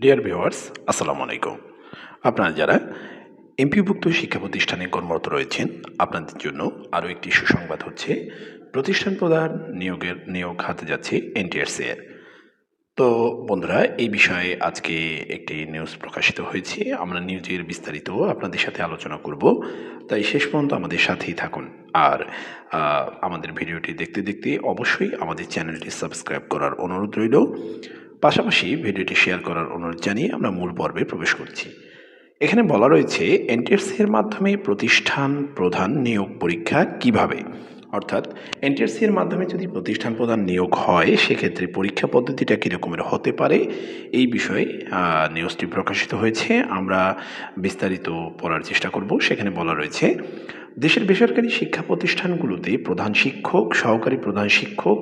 Dear viewers আসসালামু আলাইকুম। আপনারা যারা এমপিভুক্ত শিক্ষা প্রতিষ্ঠানে কর্মরত রয়েছেন, আপনাদের জন্য আরও একটি সুসংবাদ হচ্ছে, প্রতিষ্ঠান প্রধান নিয়োগের, নিয়োগ হাতে যাচ্ছে এনটিআরসি এর। তো বন্ধুরা, এই বিষয়ে আজকে একটি নিউজ প্রকাশিত হয়েছে, আমরা নিউজের বিস্তারিত আপনাদের সাথে আলোচনা করব। তাই শেষ পর্যন্ত আমাদের সাথেই থাকুন। আর আমাদের ভিডিওটি দেখতে দেখতে অবশ্যই আমাদের চ্যানেলটি সাবস্ক্রাইব করার অনুরোধ রইল। পাশাপাশি ভিডিওটি শেয়ার করার অনুরোধ জানিয়ে আমরা মূল পর্বে প্রবেশ করছি। এখানে বলা রয়েছে এনটিএসসি এর মাধ্যমে প্রতিষ্ঠান প্রধান নিয়োগ পরীক্ষা কীভাবে? অর্থাৎ এনটিএসসি এর মাধ্যমে যদি প্রতিষ্ঠান প্রধান নিয়োগ হয়, সেক্ষেত্রে পরীক্ষা পদ্ধতিটা কীরকমের হতে পারে? এই বিষয়ে নিউজটি প্রকাশিত হয়েছে। আমরা বিস্তারিত পড়ার চেষ্টা করব। সেখানে বলা রয়েছে, দেশের বেসরকারি শিক্ষা প্রতিষ্ঠানগুলোতে প্রধান শিক্ষক, সহকারী প্রধান শিক্ষক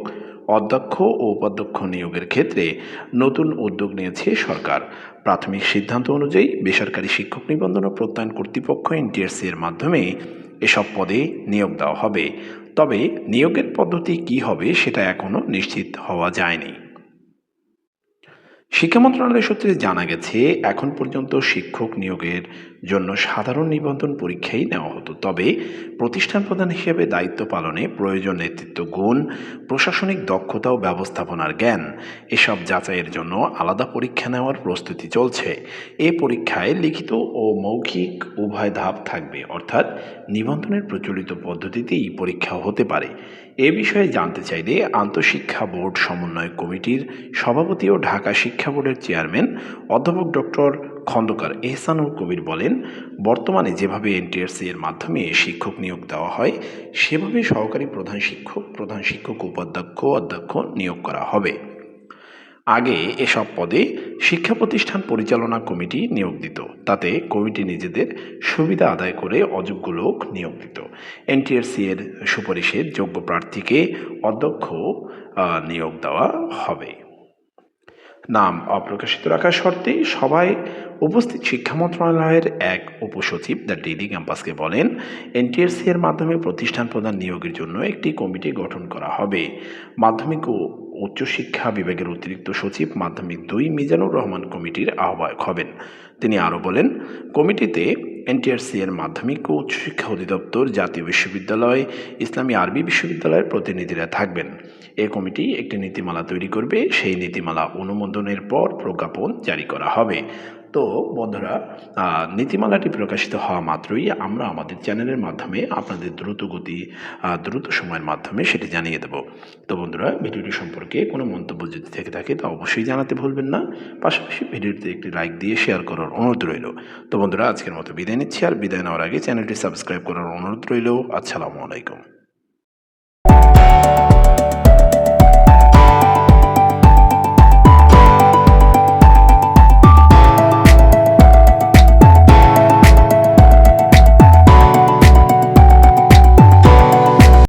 অধ্যক্ষ ও উপাধ্যক্ষ নিয়োগের ক্ষেত্রে নতুন উদ্যোগ নিয়েছে সরকার। প্রাথমিক সিদ্ধান্ত অনুযায়ী বেসরকারি শিক্ষক নিবন্ধন ও প্রত্যয়ন কর্তৃপক্ষ এনটিএসসি এর মাধ্যমে এসব পদে নিয়োগ দেওয়া হবে। তবে নিয়োগের পদ্ধতি কী হবে সেটা এখনও নিশ্চিত হওয়া যায়নি। শিক্ষা মন্ত্রণালয় সূত্রে জানা গেছে, এখন পর্যন্ত শিক্ষক নিয়োগের জন্য সাধারণ নিবন্ধন পরীক্ষাই নেওয়া হতো। তবে প্রতিষ্ঠান প্রধান হিসেবে দায়িত্ব পালনে প্রয়োজন নেতৃত্ব, গুণ, প্রশাসনিক দক্ষতা ও ব্যবস্থাপনার জ্ঞান, এসব যাচাইয়ের জন্য আলাদা পরীক্ষা নেওয়ার প্রস্তুতি চলছে। এ পরীক্ষায় লিখিত ও মৌখিক উভয় ধাপ থাকবে, অর্থাৎ নিবন্ধনের প্রচলিত পদ্ধতিতেই পরীক্ষা হতে পারে। এ বিষয়ে জানতে চাইলে আন্তঃশিক্ষা বোর্ড সমন্বয় কমিটির সভাপতি ও ঢাকা শিক্ষা বোর্ডের চেয়ারম্যান অধ্যাপক ডক্টর খন্দকার এহসানুল কবির বলেন, বর্তমানে যেভাবে এনটিআরসি এর মাধ্যমে শিক্ষক নিয়োগ দেওয়া হয়, সেভাবে সহকারী প্রধান শিক্ষক প্রধান শিক্ষক উপাধ্যক্ষ, অধ্যক্ষ নিয়োগ করা হবে। আগে এসব পদে শিক্ষা প্রতিষ্ঠান পরিচালনা কমিটি নিয়োগ দিত। তাতে কমিটি নিজেদের সুবিধা আদায় করে অযোগ্য লোক নিয়োগ দিত। এনটিআরসি এর সুপারিশের যোগ্য প্রার্থীকে অধ্যক্ষ নিয়োগ দেওয়া হবে। নাম অপ্রকাশিত রাখার শর্তে সবাই উপস্থিত শিক্ষা মন্ত্রণালয়ের এক উপসচিব, দ্য ডেইলি ক্যাম্পাসকে বলেন এনটিএসসি এর মাধ্যমে প্রতিষ্ঠান প্রধান নিয়োগের জন্য একটি কমিটি গঠন করা হবে। মাধ্যমিক ও উচ্চশিক্ষা বিভাগের অতিরিক্ত সচিব মাধ্যমিক দুই মিজানুর রহমান কমিটির আহ্বায়ক হবেন। তিনি আরও বলেন, কমিটিতে এনটিআরসি এর মাধ্যমিক ও উচ্চশিক্ষা অধিদপ্তর জাতীয় বিশ্ববিদ্যালয়, ইসলামী আরবি বিশ্ববিদ্যালয়ের প্রতিনিধিরা থাকবেন। এ কমিটি একটি নীতিমালা তৈরি করবে। সেই নীতিমালা অনুমোদনের পর প্রজ্ঞাপন জারি করা হবে। তো বন্ধুরা নীতিমালাটি প্রকাশিত হওয়া মাত্রই আমরা আমাদের চ্যানেলের মাধ্যমে আপনাদের দ্রুত গতি দ্রুত সময়ের মাধ্যমে সেটি জানিয়ে দেব। তো বন্ধুরা, ভিডিওটি সম্পর্কে কোনো মন্তব্য যদি থেকে থাকে, তা অবশ্যই জানাতে ভুলবেন না। পাশাপাশি ভিডিওটিতে একটি লাইক দিয়ে শেয়ার করার অনুরোধ রইল। তো বন্ধুরা, আজকের মতো বিদায় নিচ্ছি, আর বিদায় নেওয়ার আগে চ্যানেলটি সাবস্ক্রাইব করার অনুরোধ রইল। আসসালামু আলাইকুম।